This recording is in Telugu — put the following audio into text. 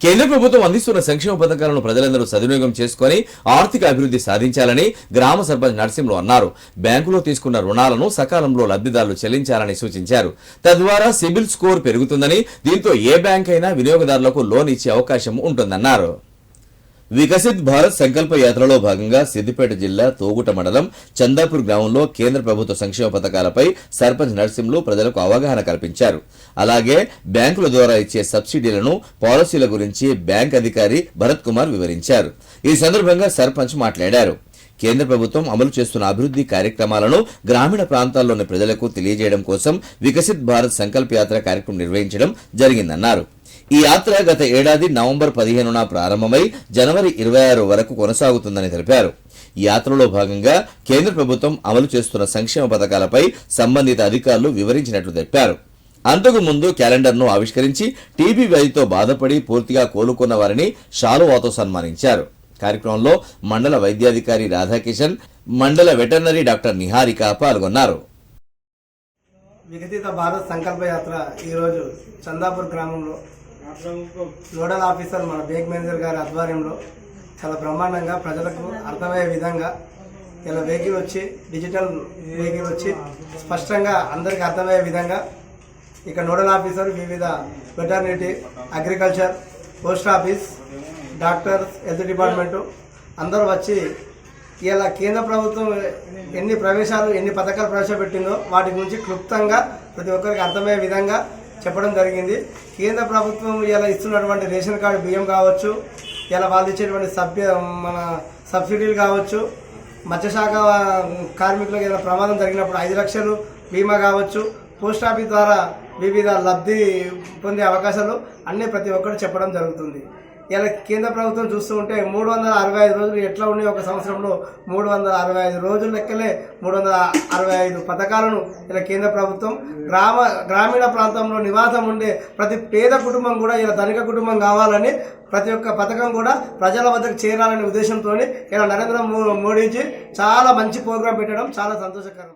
కేంద్ర ప్రభుత్వం అందిస్తున్న సంక్షేమ పథకాలను ప్రజలందరూ సద్వినియోగం చేసుకుని ఆర్థిక అభివృద్ధి సాధించాలని గ్రామ సర్పంచ్ నరసింహులు అన్నారు. బ్యాంకులో తీసుకున్న రుణాలను సకాలంలో లబ్ధిదారులు చెల్లించాలని సూచించారు. తద్వారా సిబిల్ స్కోర్ పెరుగుతుందని దీంతో ఏ బ్యాంక్ అయినా వినియోగదారులకు లోన్ ఇచ్చే అవకాశం ఉంటుందన్నారు. వికసిత్ భారత్ సంకల్ప యాత్రలో భాగంగా సిద్దిపేట జిల్లా తోగుట మండలం చందాపూర్ గ్రామంలో కేంద్ర ప్రభుత్వ సంక్షేమ పథకాలపై సర్పంచ్ నరసింహులు ప్రజలకు అవగాహన కల్పించారు. అలాగే బ్యాంకుల ద్వారా ఇచ్చే సబ్సిడీలను పాలసీల గురించి బ్యాంక్ అధికారి భరత్ కుమార్ వివరించారు. ఈ సందర్భంగా సర్పంచ్ మాట్లాడారు. కేంద్ర ప్రభుత్వం అమలు చేస్తున్న అభివృద్ధి కార్యక్రమాలను గ్రామీణ ప్రాంతాల్లోని ప్రజలకు తెలియజేయడం కోసం వికసిత్ భారత్ సంకల్ప యాత్ర కార్యక్రమం నిర్వహించడం జరిగిందన్నారు. ఈ యాత్ర గత ఏడాది నవంబర్ పదిహేనున ప్రారంభమై జనవరి ఇరవై ఆరు వరకు కొనసాగుతుందని తెలిపారు. ఈ యాత్రలో భాగంగా కేంద్ర ప్రభుత్వం అమలు చేస్తున్న సంక్షేమ పథకాలపై సంబంధిత అధికారులు వివరించినట్లు తెలిపారు. అంతకు ముందు క్యాలెండర్ను ఆవిష్కరించి టీబీ వ్యాధితో బాధపడి పూర్తిగా కోలుకున్న వారిని షాలువాతో సన్మానించారు. కార్యక్రమంలో మండల వైద్యాధికారి రాధాకిషన్ మండల వెటర్నరీ డాక్టర్ నిహారిక పాల్గొన్నారు. వికసిత భారత్ సంకల్ప యాత్ర ఈరోజు చందాపూర్ గ్రామంలో నోడల్ ఆఫీసర్ మన బ్యాంక్ మేనేజర్ గారి ఆధ్వర్యంలో చాలా బ్రహ్మాండంగా ప్రజలకు అర్థమయ్యే విధంగా ఇలా వెహికల్ వచ్చి డిజిటల్ వెహికల్ వచ్చి స్పష్టంగా అందరికీ అర్థమయ్యే విధంగా ఇక నోడల్ ఆఫీసర్ వివిధ veterinary agriculture post office doctors health department అందరూ వచ్చి ఇలా కేంద్ర ప్రభుత్వం ఎన్ని ప్రవేశాలు ఎన్ని పథకాలు ప్రవేశపెట్టిందో వాటి గురించి క్లుప్తంగా ప్రతి ఒక్కరికి అర్థమయ్యే విధంగా చెప్పడం జరిగింది. కేంద్ర ప్రభుత్వం ఇలా ఇస్తున్నటువంటి రేషన్ కార్డు బియ్యం కావచ్చు ఇలా వాళ్ళు ఇచ్చేటువంటి సభ్య మన సబ్సిడీలు కావచ్చు మత్స్యశాఖ కార్మికులకు ఏదైనా ప్రమాదం జరిగినప్పుడు ఐదు లక్షలు బీమా కావచ్చు పోస్ట్ ఆఫీస్ ద్వారా వివిధ లబ్ధి పొందే అవకాశాలు అన్నీ ప్రతి ఒక్కరు చెప్పడం జరుగుతుంది. ఇలా కేంద్ర ప్రభుత్వం చూస్తూ ఉంటే మూడు వందల అరవై ఐదు రోజులు ఎట్లా ఉన్నాయి ఒక సంవత్సరంలో? మూడు వందల అరవై ఐదు రోజుల లెక్కలే మూడు వందల అరవై ఐదు పథకాలను ఇలా కేంద్ర ప్రభుత్వం గ్రామ గ్రామీణ ప్రాంతంలో నివాసం ఉండే ప్రతి పేద కుటుంబం కూడా ఇలా ధనిక కుటుంబం కావాలని ప్రతి ఒక్క పథకం కూడా ప్రజల వద్దకు చేరాలనే ఉద్దేశంతో ఇలా నరేంద్ర మో- మోడీజీ చాలా మంచి ప్రోగ్రాం పెట్టడం చాలా సంతోషకరం.